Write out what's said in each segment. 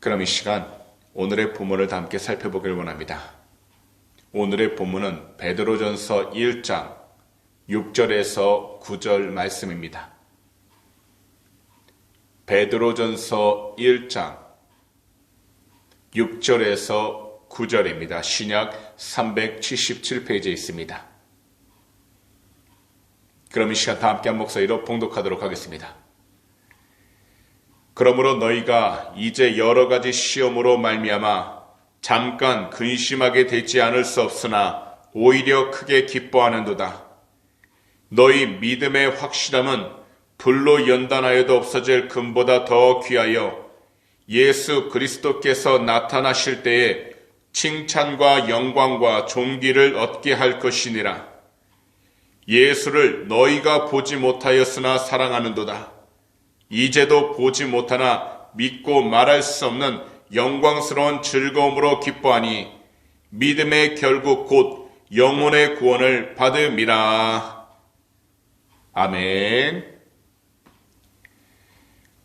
그럼 이 시간 오늘의 본문을 다 함께 살펴보길 원합니다. 오늘의 본문은 베드로전서 1장 6절에서 9절 말씀입니다. 베드로전서 1장 6절에서 9절입니다. 신약 377페이지에 있습니다. 그럼 이 시간 다 함께 한 목소리로 봉독하도록 하겠습니다. 그러므로 너희가 이제 여러 가지 시험으로 말미암아 잠깐 근심하게 되지 않을 수 없으나 오히려 크게 기뻐하는도다. 너희 믿음의 확실함은 불로 연단하여도 없어질 금보다 더 귀하여 예수 그리스도께서 나타나실 때에 칭찬과 영광과 존귀를 얻게 할 것이니라. 예수를 너희가 보지 못하였으나 사랑하는도다. 이제도 보지 못하나 믿고 말할 수 없는 영광스러운 즐거움으로 기뻐하니 믿음의 결국 곧 영혼의 구원을 받음이라. 아멘.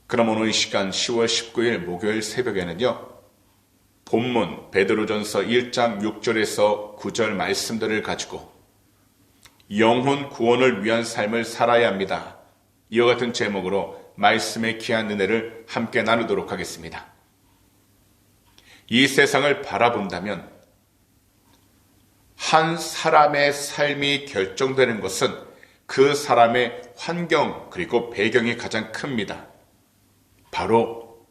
그럼 오늘 이 시간 10월 19일 목요일 새벽에는요. 본문 베드로전서 1장 6절에서 9절 말씀들을 가지고 영혼 구원을 위한 삶을 살아야 합니다. 이와 같은 제목으로 말씀의 귀한 은혜를 함께 나누도록 하겠습니다. 이 세상을 바라본다면 한 사람의 삶이 결정되는 것은 그 사람의 환경 그리고 배경이 가장 큽니다. 바로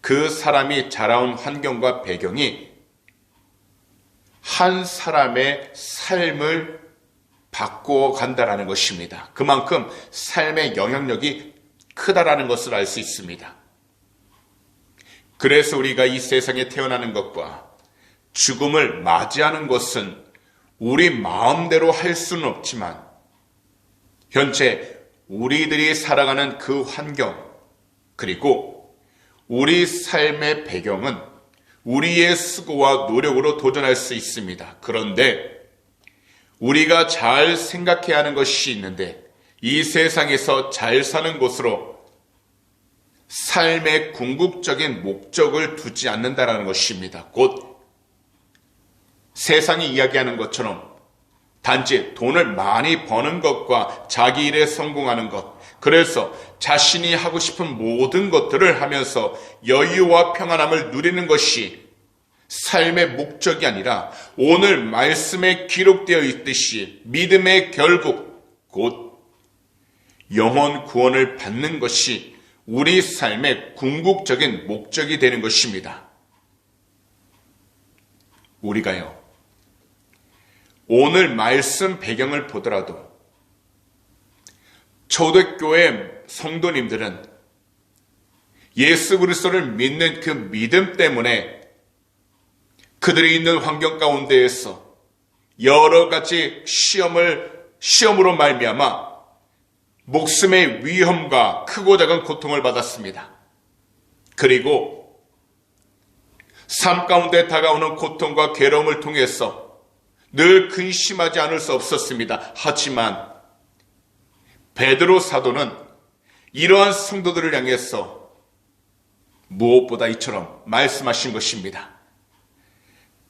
그 사람이 자라온 환경과 배경이 한 사람의 삶을 바꾸어 간다라는 것입니다. 그만큼 삶의 영향력이 크다라는 것을 알 수 있습니다. 그래서 우리가 이 세상에 태어나는 것과 죽음을 맞이하는 것은 우리 마음대로 할 수는 없지만 현재 우리들이 살아가는 그 환경 그리고 우리 삶의 배경은 우리의 수고와 노력으로 도전할 수 있습니다. 그런데 우리가 잘 생각해야 하는 것이 있는데 이 세상에서 잘 사는 곳으로 삶의 궁극적인 목적을 두지 않는다라는 것입니다. 곧 세상이 이야기하는 것처럼 단지 돈을 많이 버는 것과 자기 일에 성공하는 것, 그래서 자신이 하고 싶은 모든 것들을 하면서 여유와 평안함을 누리는 것이 삶의 목적이 아니라 오늘 말씀에 기록되어 있듯이 믿음의 결국 곧 영혼 구원을 받는 것이 우리 삶의 궁극적인 목적이 되는 것입니다. 우리가요, 오늘 말씀 배경을 보더라도 초대교회 성도님들은 예수 그리스도를 믿는 그 믿음 때문에 그들이 있는 환경 가운데에서 여러 가지 시험을 시험으로 말미암아 목숨의 위험과 크고 작은 고통을 받았습니다. 그리고 삶 가운데 다가오는 고통과 괴로움을 통해서 늘 근심하지 않을 수 없었습니다. 하지만 베드로 사도는 이러한 성도들을 향해서 무엇보다 이처럼 말씀하신 것입니다.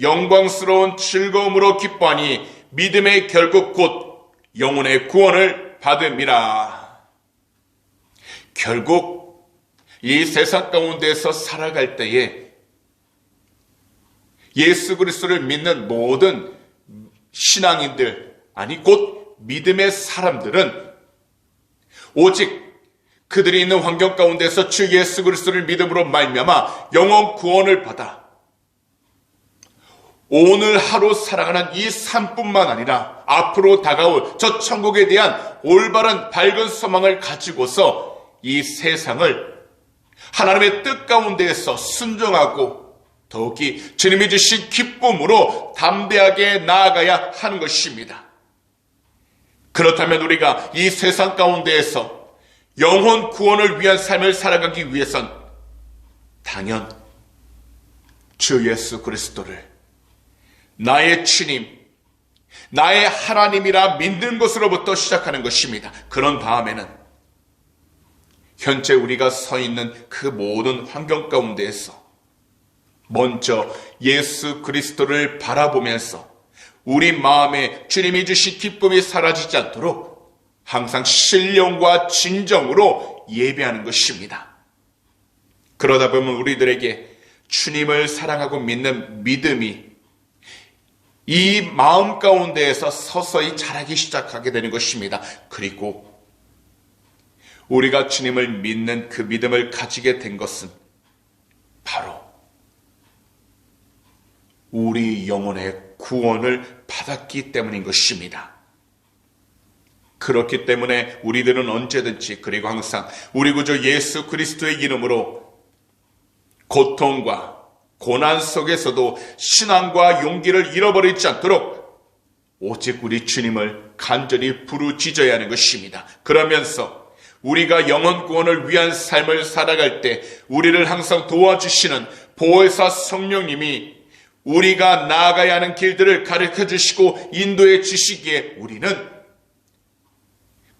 영광스러운 즐거움으로 기뻐하니 믿음의 결국 곧 영혼의 구원을 받음이라. 결국 이 세상 가운데서 살아갈 때에 예수 그리스도를 믿는 모든 신앙인들 아니 곧 믿음의 사람들은 오직 그들이 있는 환경 가운데서 주 예수 그리스도를 믿음으로 말미암아 영원 구원을 받아 오늘 하루 살아가는 이 삶뿐만 아니라 앞으로 다가올 저 천국에 대한 올바른 밝은 소망을 가지고서 이 세상을 하나님의 뜻 가운데에서 순종하고 더욱이 주님이 주신 기쁨으로 담대하게 나아가야 하는 것입니다. 그렇다면 우리가 이 세상 가운데에서 영혼 구원을 위한 삶을 살아가기 위해선 당연 주 예수 그리스도를 나의 주님, 나의 하나님이라 믿는 것으로부터 시작하는 것입니다. 그런 다음에는 현재 우리가 서 있는 그 모든 환경 가운데에서 먼저 예수 그리스도를 바라보면서 우리 마음에 주님이 주신 기쁨이 사라지지 않도록 항상 신령과 진정으로 예배하는 것입니다. 그러다 보면 우리들에게 주님을 사랑하고 믿는 믿음이 이 마음 가운데에서 서서히 자라기 시작하게 되는 것입니다. 그리고 우리가 주님을 믿는 그 믿음을 가지게 된 것은 바로 우리 영혼의 구원을 받았기 때문인 것입니다. 그렇기 때문에 우리들은 언제든지 그리고 항상 우리 구주 예수 그리스도의 이름으로 고통과 고난 속에서도 신앙과 용기를 잃어버리지 않도록 오직 우리 주님을 간절히 부르짖어야 하는 것입니다. 그러면서 우리가 영혼 구원을 위한 삶을 살아갈 때 우리를 항상 도와주시는 보혜사 성령님이 우리가 나아가야 하는 길들을 가르쳐 주시고 인도해 주시기에 우리는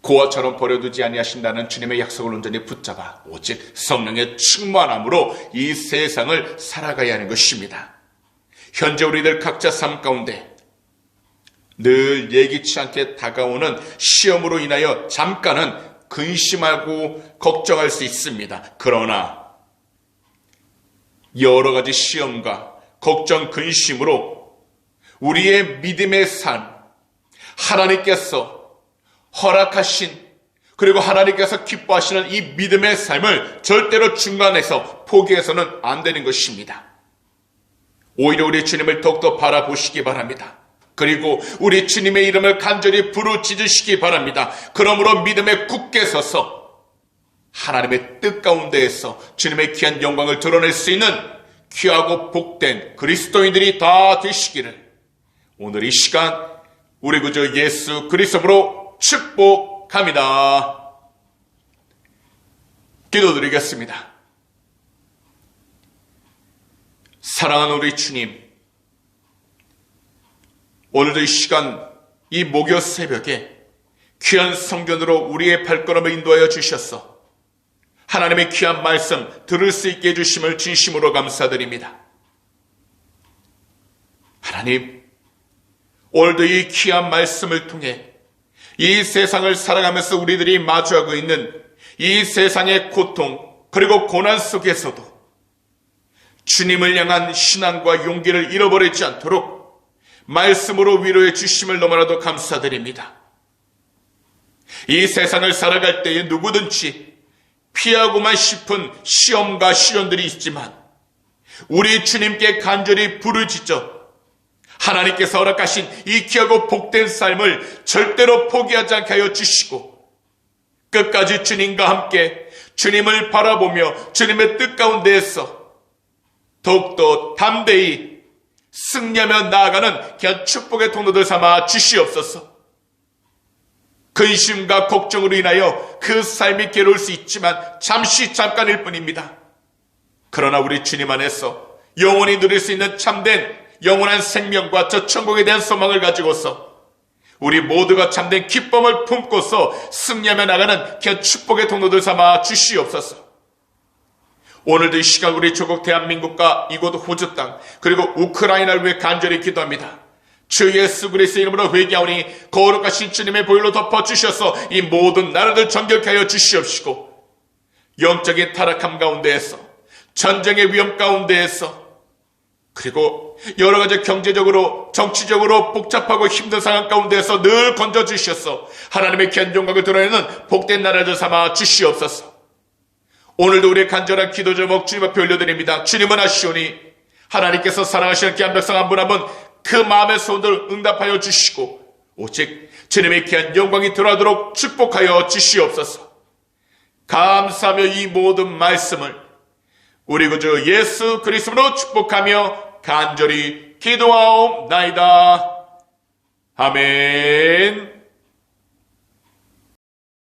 고아처럼 버려두지 아니하신다는 주님의 약속을 온전히 붙잡아 오직 성령의 충만함으로 이 세상을 살아가야 하는 것입니다. 현재 우리들 각자 삶 가운데 늘 예기치 않게 다가오는 시험으로 인하여 잠깐은 근심하고 걱정할 수 있습니다. 그러나 여러 가지 시험과 걱정, 근심으로 우리의 믿음의 삶, 하나님께서 허락하신 그리고 하나님께서 기뻐하시는 이 믿음의 삶을 절대로 중간에서 포기해서는 안 되는 것입니다. 오히려 우리 주님을 더욱더 바라보시기 바랍니다. 그리고 우리 주님의 이름을 간절히 부르짖으시기 바랍니다. 그러므로 믿음에 굳게 서서 하나님의 뜻 가운데에서 주님의 귀한 영광을 드러낼 수 있는 귀하고 복된 그리스도인들이 다 되시기를 오늘 이 시간 우리 구주 예수 그리스도로 축복합니다. 기도드리겠습니다. 사랑하는 우리 주님, 오늘도 이 시간 이 목요 새벽에 귀한 성견으로 우리의 발걸음을 인도하여 주셨어. 하나님의 귀한 말씀 들을 수 있게 해주심을 진심으로 감사드립니다. 하나님, 오늘도 이 귀한 말씀을 통해 이 세상을 살아가면서 우리들이 마주하고 있는 이 세상의 고통 그리고 고난 속에서도 주님을 향한 신앙과 용기를 잃어버리지 않도록 말씀으로 위로해 주심을 너무나도 감사드립니다. 이 세상을 살아갈 때에 누구든지 피하고만 싶은 시험과 시련들이 있지만 우리 주님께 간절히 부르짖어 하나님께서 허락하신 이 귀하고 복된 삶을 절대로 포기하지 않게 하여 주시고 끝까지 주님과 함께 주님을 바라보며 주님의 뜻 가운데에서 더욱더 담대히 승리하며 나아가는 귀한 축복의 통로들 삼아 주시옵소서. 근심과 걱정으로 인하여 그 삶이 괴로울 수 있지만 잠시 잠깐일 뿐입니다. 그러나 우리 주님 안에서 영원히 누릴 수 있는 참된 영원한 생명과 저 천국에 대한 소망을 가지고서 우리 모두가 참된 기쁨을 품고서 승리하며 나가는 귀한 축복의 통로들 삼아 주시옵소서. 오늘도 이 시간 우리 조국 대한민국과 이곳 호주 땅 그리고 우크라이나를 위해 간절히 기도합니다. 주 예수 그리스도 이름으로 회개하오니 거룩하신 주님의 보혈로 덮어주셔서 이 모든 나라들 정결케 하여 주시옵시고 영적인 타락함 가운데에서 전쟁의 위험 가운데에서 그리고 여러 가지 경제적으로 정치적으로 복잡하고 힘든 상황 가운데에서 늘 건져주셔서 하나님의 귀한 영광을 드러내는 복된 나라를 삼아 주시옵소서 오늘도 우리의 간절한 기도 제목 주님 앞에 올려드립니다. 주님은 아시오니 하나님께서 사랑하시는 귀한 백성 한 분 한 분 그 마음의 소원을 응답하여 주시고 오직 주님의 귀한 영광이 드러나도록 축복하여 주시옵소서. 감사하며 이 모든 말씀을 우리 구주 예수 그리스도로 축복하며 간절히 기도하옵나이다. 아멘.